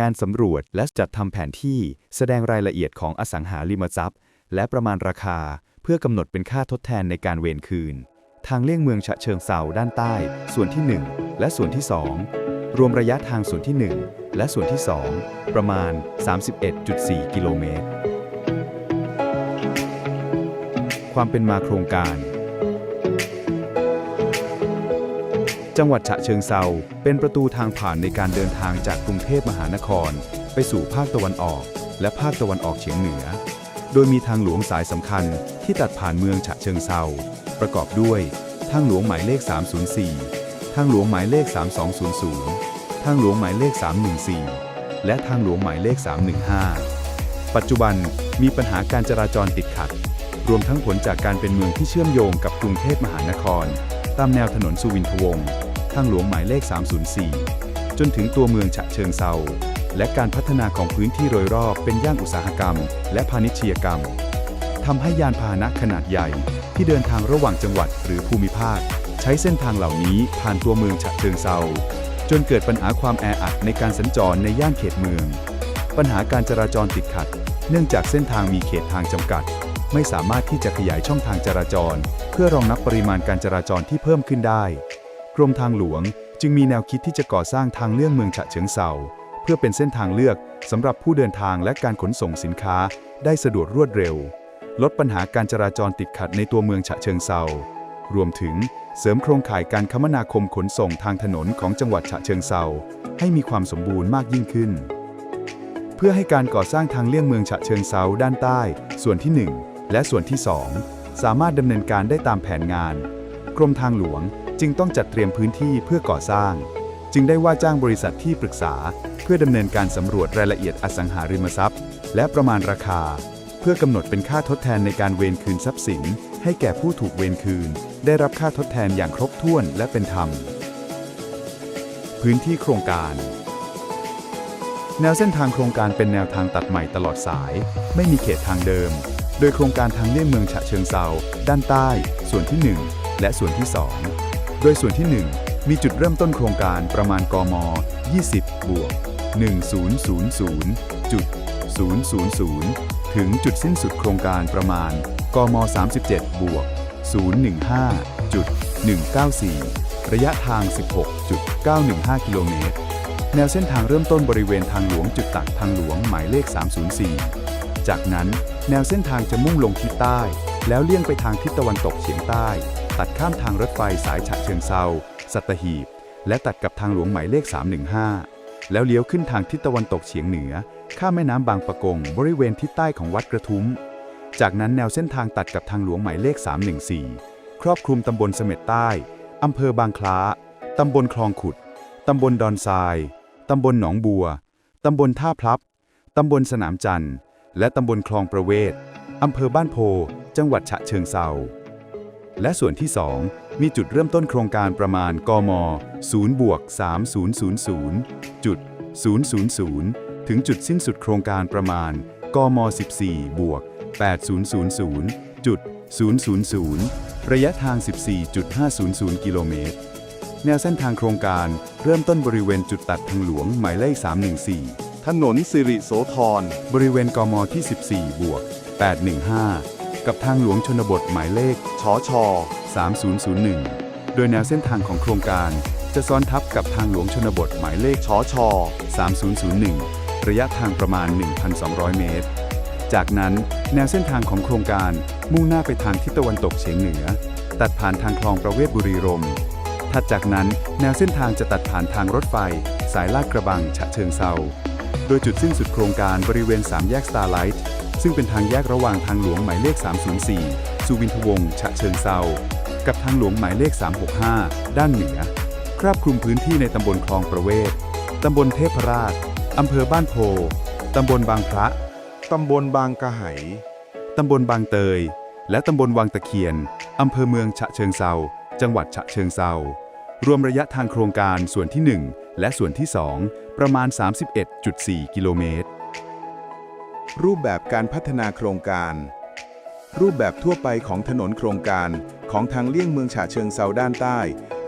งานสำรวจและจัดทำแผนที่แสดงรายละเอียดของอสังหาริมทรัพย์ และประมาณราคาเพื่อกำหนดเป็นค่าทดแทนในการเวรคืน ทางเลี่ยงเมืองฉะเชิงเซาด้านใต้ ส่วนที่ 1 และส่วนที่ 2 รวมระยะทางส่วนที่ 1 และส่วนที่ 2 ประมาณ 31.4 กิโลเมตร ความเป็นมาโครงการ จังหวัดฉะเชิงเซาเป็นประตูทางผ่านในการเดินทางจากกรุงเทพมหานคร ไปสู่ภาคตะวันออก และภาคตะวันออกเฉียงเหนือ โดยมีทางหลวงสายสำคัญที่ตัดผ่านเมืองฉะเชิงเซาประกอบด้วย ทางหลวงหมายเลข 304 ทางหลวงหมายเลข 3200 ทางหลวงหมายเลข 314 และทางหลวงหมายเลข 315 ปัจจุบันมีปัญหาการจราจรติดขัด รวมทั้งผลจากการเป็นเมืองที่เชื่อมโยงกับกรุงเทพมหานคร ตามแนวถนนสุวินทวงศ์ ทางหลวงหมายเลข 304 จนถึงตัวเมืองฉะเชิงเซาและการพัฒนาของพื้นที่โดยรอบเป็นย่านอุตสาหกรรม และพาณิชยกรรมทำให้ยานพาหนะขนาดใหญ่ ที่เดินทางระหว่างจังหวัดหรือภูมิภาค ใช้เส้นทางเหล่านี้ผ่านตัวเมืองฉะเชิงเซาจนเกิดปัญหาความแออัดในการสัญจรในย่านเขตเมือง ปัญหาการจราจรติดขัด เนื่องจากเส้นทางมีเขตทางจำกัด ไม่สามารถที่จะขยายช่องทางจราจร เพื่อรองรับปริมาณการจราจรที่เพิ่มขึ้นได้ กรมทางหลวงจึงมีแนวคิดที่จะก่อสร้างทางเลี่ยงเมืองฉะเชิงเซาเพื่อเป็นเส้นทางเลือกสำหรับผู้เดินทางและการขนส่งสินค้า ได้สะดวกรวดเร็ว ลดปัญหาการจราจรติดขัดในตัวเมืองฉะเชิงเซารวมถึงเสริมโครงข่ายการคมนาคมขนส่งทางถนนของจังหวัดฉะเชิงเซาให้มีความสมบูรณ์มากยิ่งขึ้น เพื่อให้การก่อสร้างทางเลี่ยงเมืองฉะเชิงเซาด้านใต้ ส่วนที่ 1 และส่วนที่ 2 สามารถดำเนินการได้ตามแผนงาน กรมทางหลวง จึงต้องจัดเตรียมพื้นที่เพื่อก่อสร้าง จึงได้ว่าจ้างบริษัทที่ปรึกษา เพื่อดำเนินการสำรวจรายละเอียดอสังหาริมทรัพย์ และประมาณราคา เพื่อกำหนดเป็นค่าทดแทนในการเวรคืนทรัพย์สิน ให้แก่ผู้ถูกเวรคืน ได้รับค่าทดแทนอย่างครบถ้วนและเป็นธรรม พื้นที่โครงการแนวเส้นทางโครงการเป็นแนวทางตัดใหม่ตลอดสาย ไม่มีเขตทางเดิม โดยโครงการทางเลี่ยงเมืองฉะเชิงเซาด้านใต้ ส่วนที่ 1 และส่วนที่ 2 ดยส่วนที่ 1 มีจุดเริ่มต้นโครงการประมาณกม 20บวก1000จุด000 ถึงจุดสิ้นสุดโครงการประมาณ กม 37 บวก 015จุด194 ระยะทาง 16.915 กิโลเมตร แนวเส้นทางเริ่มต้นบริเวณทางหลวงจุดตัดทางหลวงหมายเลข 304 จากนั้นแนวเส้นทางจะมุ่งลงทิศใต้ แล้วเลี่ยงไปทางทิศตะวันตกเฉียงใต้ ตัดข้ามทางรถไฟสายฉะเชิงเซาสัตหีบ และตัดกับทางหลวงหมายเลข 315 แล้วเลี้ยวขึ้นทางทิศตะวันตกเฉียงเหนือ ข้ามแม่น้ำบางปะกง บริเวณทิศใต้ของวัดกระทุ้ม จากนั้นแนวเส้นทางตัดกับทางหลวงหมายเลข 314 ครอบคลุมตำบลเสม็ดใต้อำเภอบางคล้า ตำบลคลองขุด ตำบลดอนทราย ตำบลหนองบัว ตำบลท่าพลับ ตำบลสนามจันทร์ และตำบลคลองประเวศ อำเภอบ้านโพ จังหวัดฉะเชิงเซา และส่วนที่ 2 มีจุดเริ่มต้นโครงการประมาณกม0บวก3000จุด000 ถึงจุดสิ้นสุดโครงการประมาณกม14บวก8000จุด000 ระยะทาง 14.500 กิโลเมตร แนวเส้นทางโครงการเริ่มต้นบริเวณจุดตัดทางหลวงหมายเลข 314 ถนนสิริโสธร บริเวณกมที่ 14 บวก 815 กับทางหลวงชนบทหมายเลขชอชอ3001 โดยแนวเส้นทางของโครงการ จะซ้อนทับกับทางหลวงชนบทหมายเลขชอชอ3001 ระยะทางประมาณ 1,200 เมตร จากนั้นแนวเส้นทางของโครงการมุ่งหน้าไปทางทิศตะวันตกเฉียงเหนือ ตัดผ่านทางคลองประเวศบุรีรมย์ถัดจากนั้นแนวเส้นทางจะตัดผ่านทางรถไฟ สายลาดกระบังฉะเชิงเซาโดยจุดสิ้นสุดโครงการบริเวณ3แยกสตาร์ไลท์ ซึ่งเป็นทางแยกระหว่างทางหลวงหมายเลข 304 สุวินทวงศ์ ฉะเชิงเซา กับทางหลวงหมายเลข 365 ด้านเหนือ ครอบคลุมพื้นที่ในตำบลคลองประเวศ ตำบลเทพราช อำเภอบ้านโพ ตำบลบางพระ ตำบลบางกะไห ตำบลบางเตย และตำบลวังตะเคียน อำเภอเมืองฉะเชิงเซา จังหวัดฉะเชิงเซารวมระยะทางโครงการส่วนที่ 1 และส่วนที่ 2 ประมาณ 31.4 กิโลเมตร รูปแบบการพัฒนาโครงการ รูปแบบทั่วไปของถนนโครงการของทางเลี่ยงเมืองฉะเชิงเซาด้านใต้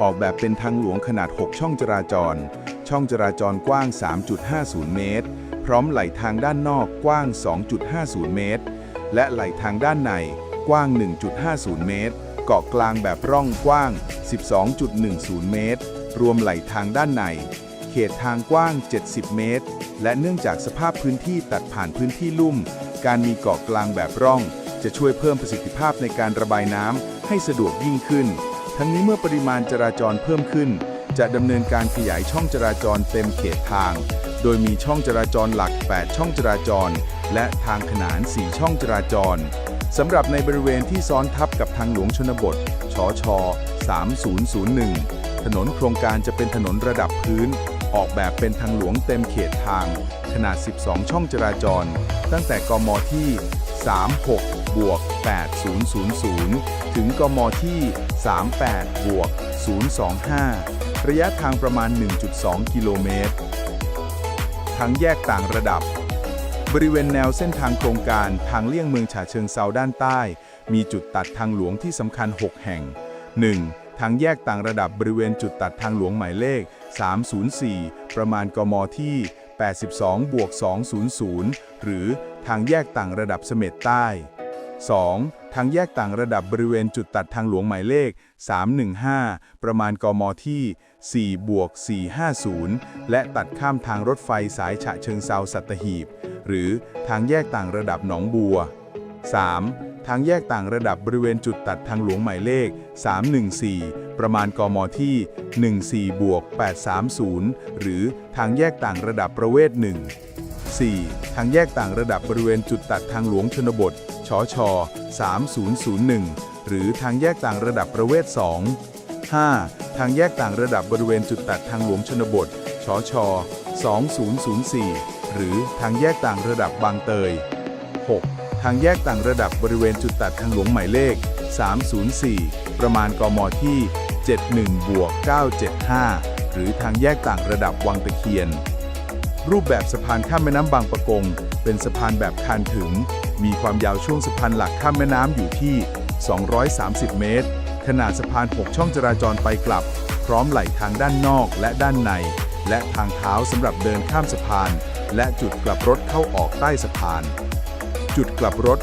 ออกแบบเป็นทางหลวงขนาด 6 ช่องจราจร ช่องจราจรกว้าง 3.50 เมตร พร้อมไหลทางด้านนอกกว้าง 2.50 เมตร และไหลทางด้านในกว้าง 1.50 เมตร เกาะกลางแบบร่องกว้าง 12.10 เมตร รวมไหลทางด้านใน ขตทางกว้าง 70 เมตร และเนื่องจากสภาพพื้นที่ตัดผ่านพื้นที่ลุ่ม การมีเกาะกลางแบบร่อง จะช่วยเพิ่มประสิทธิภาพในการระบายน้ำให้สะดวกยิ่งขึ้น ทั้งนี้เมื่อปริมาณจราจรเพิ่มขึ้น จะดำเนินการขยายช่องจราจรเต็มเขตทาง โดยมีช่องจราจรหลัก 8 ช่องจราจร และทางขนาน 4 ช่องจราจรสำหรับในบริเวณที่ซ้อนทับกับทางหลวงชนบท ชช 3001 ถนนโครงการจะเป็นถนนระดับพื้น ออกแบบเป็นทางหลวงเต็มเขตทาง ขนาด 12 ช่องจราจร ตั้งแต่กมที่ 36 บวก 8000 ถึงกมที่ 38 บวก 025 ระยะทางประมาณ 1.2 กิโลเมตรทางแยกต่างระดับ บริเวณแนวเส้นทางโครงการทางเลี่ยงเมืองฉะเชิงเซาด้านใต้ มีจุดตัดทางหลวงที่สำคัญ 6 แห่ง 1. ทางแยกต่างระดับบริเวณจุดตัดทางหลวงหมายเลข 304 ประมาณกมที่ 82บวก200 หรือทางแยกต่างระดับเสม็ดใต้ 2. ทางแยกต่างระดับบริเวณจุดตัดทางหลวงหมายเลข 315 ประมาณกมที่ 4 บวก 450 และตัดข้ามทางรถไฟสายฉะเชิงเซาสัตหีบ หรือทางแยกต่างระดับหนองบัว 3. ทางแยกต่างระดับบริเวณจุดตัดทางหลวงหมายเลข 314 ประมาณกมที่ 14บวก830 หรือทางแยกต่างระดับประเวศ 1 4. ทางแยกต่างระดับบริเวณจุดตัดทางหลวงชนบท ชช 3001 หรือทางแยกต่างระดับประเวศ 2 5. ทางแยกต่างระดับบริเวณจุดตัดทางหลวงชนบท ชช 2004 หรือทางแยกต่างระดับบางเตย 6. ทางแยกต่างระดับบริเวณจุดตัดทางหลวงหมายเลข 304 ประมาณกมที่ 71บวก975 หรือทางแยกต่างระดับวังตะเคียน รูปแบบสะพานข้ามแม่น้ำบางปะกง เป็นสะพานแบบคานถึง มีความยาวช่วงสะพานหลักข้ามแม่น้ำอยู่ที่ 230 เมตร ขนาดสะพาน 6 ช่องจราจรไปกลับ พร้อมไหลทางด้านนอกและด้านใน และทางเท้าสำหรับเดินข้ามสะพาน และจุดกลับรถเข้าออกใต้สะพาน จุดกลับรถ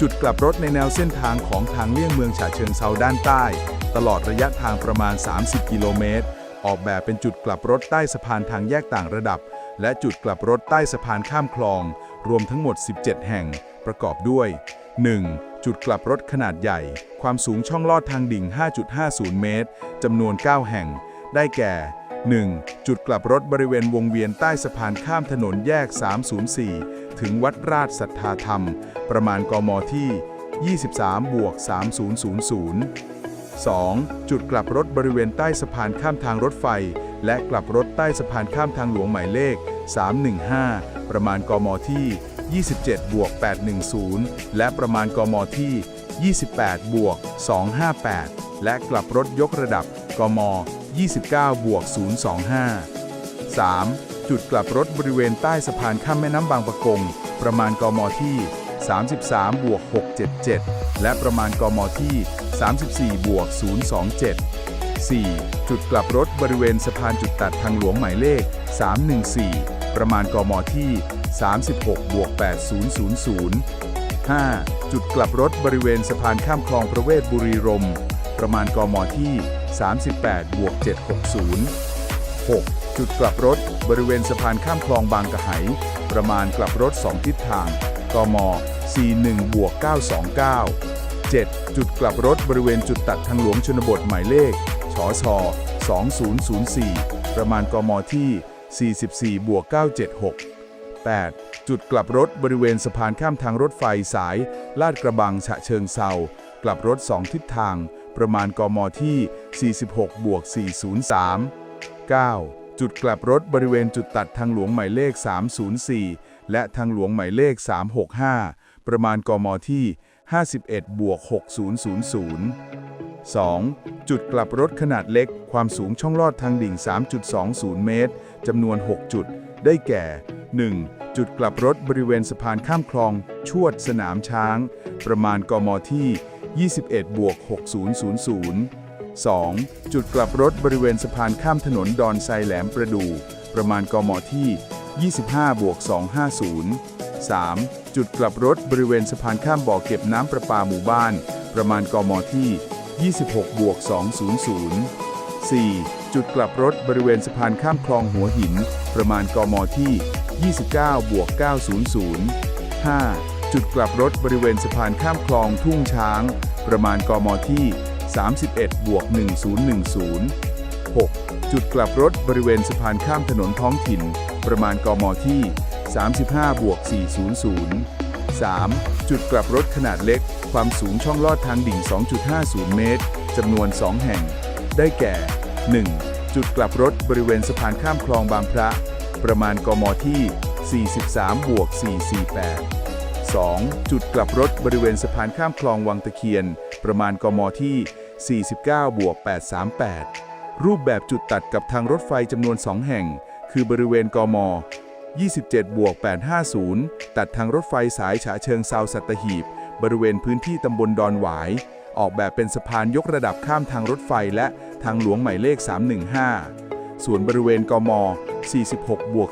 จุดกลับรถในแนวเส้นทางของทางเลี่ยงเมืองฉะเชิงเซาด้านใต้ ตลอดระยะทางประมาณ 30 กิโลเมตร ออกแบบเป็นจุดกลับรถใต้สะพานทางแยกต่างระดับ และจุดกลับรถใต้สะพานข้ามคลอง รวมทั้งหมด 17 แห่ง ประกอบด้วย 1. จุดกลับรถขนาดใหญ่ ความสูงช่องลอดทางดิ่ง 5.50 เมตรจำนวน 9 แห่ง ได้แก่ 1. จุดกลับรถบริเวณวงเวียนใต้สะพานข้ามถนนแยก 304 ถึงวัดราชสัทธาธรรม ประมาณกมที่ 23บวก3000 2. จุดกลับรถบริเวณใต้สะพานข้ามทางรถไฟ และกลับรถใต้สะพานข้ามทางหลวงหมายเลข 315 ประมาณกมที่ 27บวก810 และประมาณกมที่ 28บวก258 และกลับรถยกระดับกม 29บวก025 3. จุดกลับรถบริเวณใต้สะพานข้ามแม่น้ำบางปะกง ประมาณกมที่ 33บวก677 และประมาณกมที่ 34บวก027 4. จุดกลับรถบริเวณสะพานจุดตัดทางหลวงหมายเลข 314 ประมาณกมที่ 36บวก8000 5. จุดกลับรถบริเวณสะพานข้ามคลองประเวศบุรีรม ประมาณกมที่ 38บวก760 6. จุดกลับรถ บริเวณสะพานข้ามคลองบางกะไห ประมาณกลับรถ 2 ทิศทาง กม 41บวก929 7. จุดกลับรถบริเวณจุดตัดทางหลวงชนบทหมายเลขชช2004 ประมาณกมที่ 44บวก976 8. จุดกลับรถบริเวณสะพานข้ามทางรถไฟสาย ลาดกระบังฉะเชิงเซากลับรถ 2 ทิศทาง ประมาณกมที่ 46บวก403 9. จุดกลับรถบริเวณจุดตัดทางหลวงหมายเลข 304 และทางหลวงหมายเลข 365 ประมาณกมที่ 51บวก6000 2. จุดกลับรถขนาดเล็ก ความสูงช่องลอดทางดิ่ง 3.20 เมตร จำนวน 6 จุด ได้แก่ 1. จุดกลับรถบริเวณสะพานข้ามคลอง ชวดสนามช้าง ประมาณกมที่ 21บวก6000 2. จุดกลับรถบริเวณสะพานข้ามถนนดอนไซแหลมประดู ประมาณกมที่ 25บวก250 3. จุดกลับรถบริเวณสะพานข้ามบ่อเก็บน้ำประปาหมู่บ้าน ประมาณกมที่ 26บวก200 4. จุดกลับรถบริเวณสะพานข้ามคลองหัวหิน ประมาณกมที่ 29บวก900 5. จุดกลับรถบริเวณสะพานข้ามคลองทุ่งช้าง ประมาณกมที่ 31บวก1010 6. จุดกลับรถบริเวณสะพานข้ามถนนท้องถิ่น ประมาณกมที่ 35บวก400 3. จุดกลับรถขนาดเล็ก ความสูงช่องลอดทางดิ่ง 2.50 เมตร จำนวน 2 แห่ง ได้แก่ 1. จุดกลับรถบริเวณสะพานข้ามคลองบางพระ ประมาณกมที่ 43บวก448 2. จุดกลับรถบริเวณสะพานข้ามคลองวังตะเคียน ประมาณกมที่ 49 บวก 838 รูปแบบจุดตัดกับทางรถไฟจำนวน 2 แห่ง คือบริเวณกม 27 บวก 850 ตัดทางรถไฟสายฉะเชิงเซาสัตหีบ บริเวณพื้นที่ตำบลดอนหวาย ออกแบบเป็นสะพานยกระดับข้ามทางรถไฟและทางหลวงหมายเลข 315 ส่วนบริเวณกม 46 บวก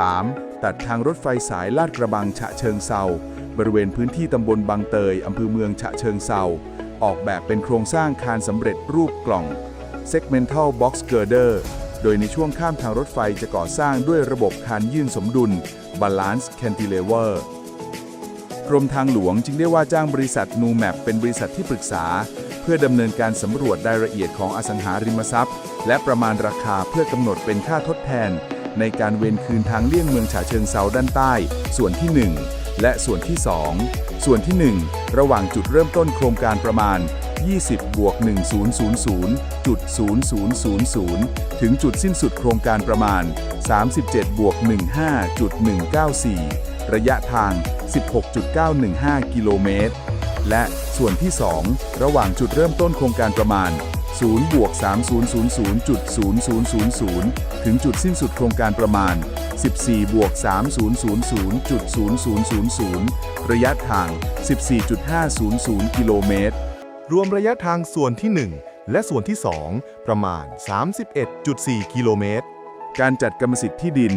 403 ตัดทางรถไฟสายลาดกระบังฉะเชิงเซาบริเวณพื้นที่ตำบลบางเตยอำเภอเมืองฉะเชิงเซา ออกแบบเป็นโครงสร้างคานสำเร็จรูปกล่อง Segmental Box Girder โดยในช่วงข้ามทางรถไฟจะก่อสร้างด้วยระบบคานยื่นสมดุล Balance Cantilever กรมทางหลวงจึงได้ว่าจ้างบริษัทนูแมปเป็นบริษัทที่ปรึกษา เพื่อดำเนินการสำรวจรายละเอียดของอสังหาริมทรัพย์ และประมาณราคาเพื่อกำหนดเป็นค่าทดแทน ในการเวนคืนทางเลี่ยงเมืองฉะเชิงเซาด้านใต้ ส่วนที่ 1 และส่วนที่ 2 ส่วนที่ 1 ระหว่างจุดเริ่มต้นโครงการประมาณ 20บวก1000จุด0000 ถึงจุดสิ้นสุดโครงการประมาณ 37บวก15จุด194 ระยะทาง 16.915 กิโลเมตร และส่วนที่ 2 ระหว่างจุดเริ่มต้นโครงการประมาณ 0บวก3000.0000 ถึงจุดสิ้นสุดโครงการประมาณ 14บวก3000.0000 ระยะทาง 14.500 กิโลเมตร รวมระยะทางส่วนที่ 1 และส่วนที่ 2 ประมาณ 31.4 กิโลเมตร การจัดกรรมสิทธิ์ที่ดิน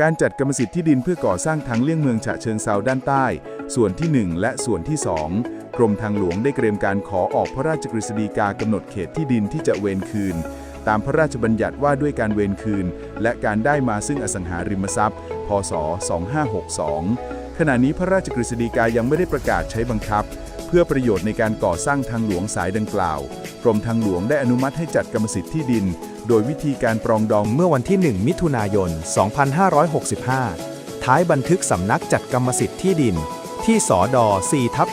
การจัดกรรมสิทธิ์ที่ดินเพื่อก่อสร้างทางเลี่ยงเมืองฉะเชิงเซาด้านใต้ ส่วนที่ 1 และส่วนที่ 2 กรมทางหลวงได้เตรียมการขอออกพระราชกฤษฎีกากำหนดเขตที่ดินที่จะเวนคืน ตามพระราชบัญญัติว่าด้วยการเวนคืน และการได้มาซึ่งอสังหาริมทรัพย์ พศ 2562 ขณะนี้พระราชกฤษฎีกายังไม่ได้ประกาศใช้บังคับ เพื่อประโยชน์ในการก่อสร้างทางหลวงสายดังกล่าว กรมทางหลวงได้อนุมัติให้จัดกรรมสิทธิ์ที่ดิน โดยวิธีการปรองดองเมื่อวันที่ 1 มิถุนายน 2565 ท้ายบันทึกสำนักจัดกรรมสิทธิ์ที่ดิน ที่สอดอ4ทับ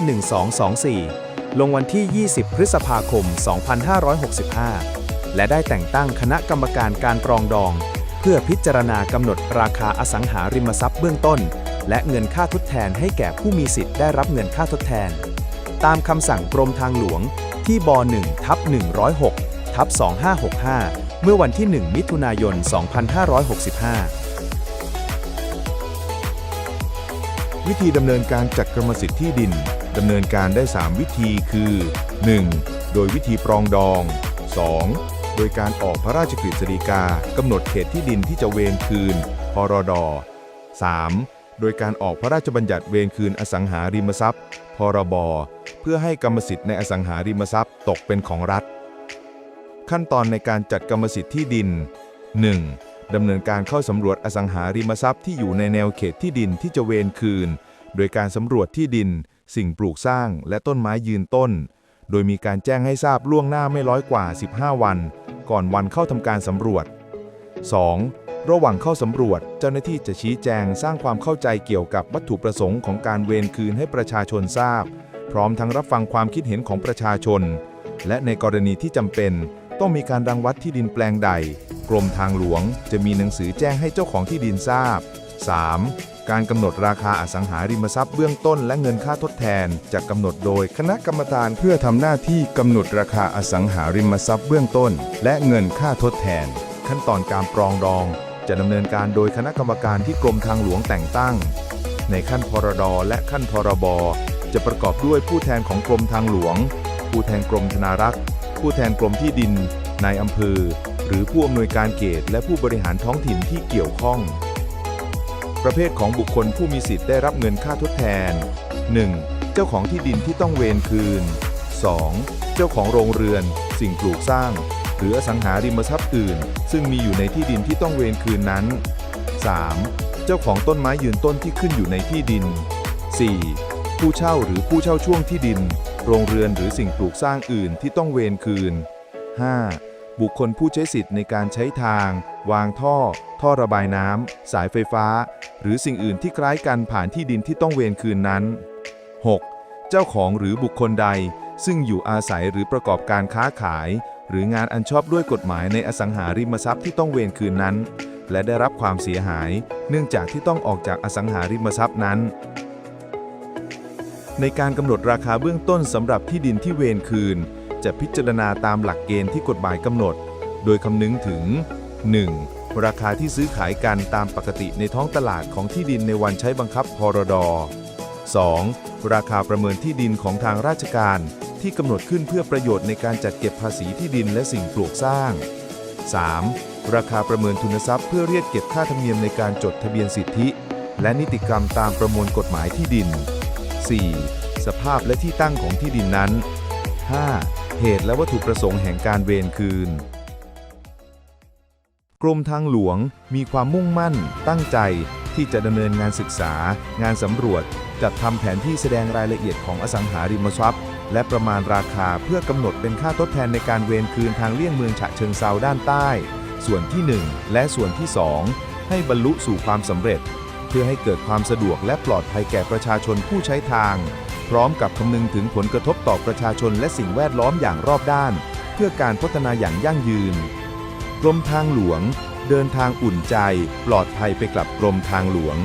1224 ลงวันที่ 20 พฤษภาคม 2565 และได้แต่งตั้งคณะกรรมการการปรองดอง เพื่อพิจารณากำหนดราคาอสังหาริมทรัพย์เบื้องต้น และเงินค่าทดแทนให้แก่ผู้มีสิทธิ์ได้รับเงินค่าทดแทน ตามคำสั่งกรมทางหลวงที่บ1ทับ106ทับ2565 เมื่อวันที่ 1 มิถุนายน 2565 วิธีดำเนินการจัดกรรมสิทธิ์ที่ดินดำเนินการได้ 3 วิธีคือ 1. โดยวิธีปรองดอง 2. โดยการออกพระราชกฤษฎีกากำหนดเขตที่ดินที่จะเวรคืน พรด 3. โดยการออกพระราชบัญญัติเวรคืนอสังหาริมทรัพย์ พรบ เพื่อให้กรรมสิทธิ์ในอสังหาริมทรัพย์ตกเป็นของรัฐ ขั้นตอนในการจัดกรรมสิทธิ์ที่ดิน 1. ดำเนินการเข้าสำรวจอสังหาริมทรัพย์ที่อยู่ในแนวเขตที่ดินที่จะเวรคืน โดยการสำรวจที่ดิน สิ่งปลูกสร้าง และต้นไม้ยืนต้น โดยมีการแจ้งให้ทราบล่วงหน้าไม่ร้อยกว่า 15 วัน ก่อนวันเข้าทำการสำรวจ 2. ระหว่างเข้าสำรวจ เจ้าหน้าที่จะชี้แจงสร้างความเข้าใจเกี่ยวกับวัตถุประสงค์ของการเวรคืนให้ประชาชนทราบ พร้อมทั้งรับฟังความคิดเห็นของประชาชน และในกรณีที่จำเป็น ต้องมีการรังวัดที่ดินแปลงใด กรมทางหลวงจะมีหนังสือแจ้งให้เจ้าของที่ดินทราบ 3. การกำหนดราคาอสังหาริมทรัพย์เบื้องต้นและเงินค่าทดแทนจะกำหนดโดยคณะกรรมการเพื่อทำหน้าที่กำหนดราคาอสังหาริมทรัพย์เบื้องต้น และเงินค่าทดแทน ขั้นตอนการปรองดอง จะดำเนินการโดยคณะกรรมการที่กรมทางหลวงแต่งตั้ง ในขั้นพรดและขั้นพรบจะประกอบด้วยผู้แทนของกรมทางหลวง ผู้แทนกรมธนารักษ์ ผู้แทนกรมที่ดินนายอำเภอ หรือผู้อำนวยการเขตและผู้บริหารท้องถิ่นที่เกี่ยวข้อง ประเภทของบุคคลผู้มีสิทธิ์ได้รับเงินค่าทดแทน 1. เจ้าของที่ดินที่ต้องเวรคืน 2. เจ้าของโรงเรือน สิ่งปลูกสร้าง หรืออสังหาริมทรัพย์อื่น ซึ่งมีอยู่ในที่ดินที่ต้องเวรคืนนั้น 3. เจ้าของต้นไม้ยืนต้นที่ขึ้นอยู่ในที่ดิน 4. ผู้เช่าหรือผู้เช่าช่วงที่ดิน โรงเรือนหรือสิ่งปลูกสร้างอื่นที่ต้องเวรคืน 5. บุคคลผู้ใช้สิทธิ์ในการใช้ทาง วางท่อ ท่อระบายน้ำ สายไฟฟ้า หรือสิ่งอื่นที่คล้ายกันผ่านที่ดินที่ต้องเวรคืนนั้น 6. เจ้าของหรือบุคคลใด ซึ่งอยู่อาศัยหรือประกอบการค้าขาย หรืองานอันชอบด้วยกฎหมายในอสังหาริมทรัพย์ที่ต้องเวรคืนนั้น และได้รับความเสียหาย เนื่องจากที่ต้องออกจากอสังหาริมทรัพย์นั้น ในการกำหนดราคาเบื้องต้นสำหรับที่ดินที่เวรคืน จะพิจารณาตามหลักเกณฑ์ที่กฎหมายกำหนด โดยคำนึงถึง 1. ราคาที่ซื้อขายกันตามปกติในท้องตลาดของที่ดินในวันใช้บังคับพรด 2. ราคาประเมินที่ดินของทางราชการ ที่กำหนดขึ้นเพื่อประโยชน์ในการจัดเก็บภาษีที่ดินและสิ่งปลูกสร้าง 3. ราคาประเมินทุนทรัพย์เพื่อเรียกเก็บค่าธรรมเนียมในการจดทะเบียนสิทธิ และนิติกรรมตามประมวลกฎหมายที่ดิน 4. สภาพและที่ตั้งของที่ดินนั้น 5. เหตุและวัตถุประสงค์แห่งการเวรคืน กรมทางหลวงมีความมุ่งมั่น ตั้งใจที่จะดำเนินงานศึกษา งานสำรวจ จัดทำแผนที่แสดงรายละเอียดของอสังหาริมทรัพย์ และประมาณราคาเพื่อกำหนดเป็นค่าทดแทนในการเวรคืนทางเลี่ยงเมืองฉะเชิงเซาด้านใต้ ส่วนที่ 1 และส่วนที่ 2 ให้บรรลุสู่ความสำเร็จ พื่อให้เกิดความสะดวกและปลอดภัยแก่ประชาชนผู้ใช้ทาง พร้อมกับคำนึงถึงผลกระทบต่อประชาชนและสิ่งแวดล้อมอย่างรอบด้าน เพื่อการพัฒนาอย่างยั่งยืน กรมทางหลวง เดินทางอุ่นใจ ปลอดภัยไปกับกรมทางหลวง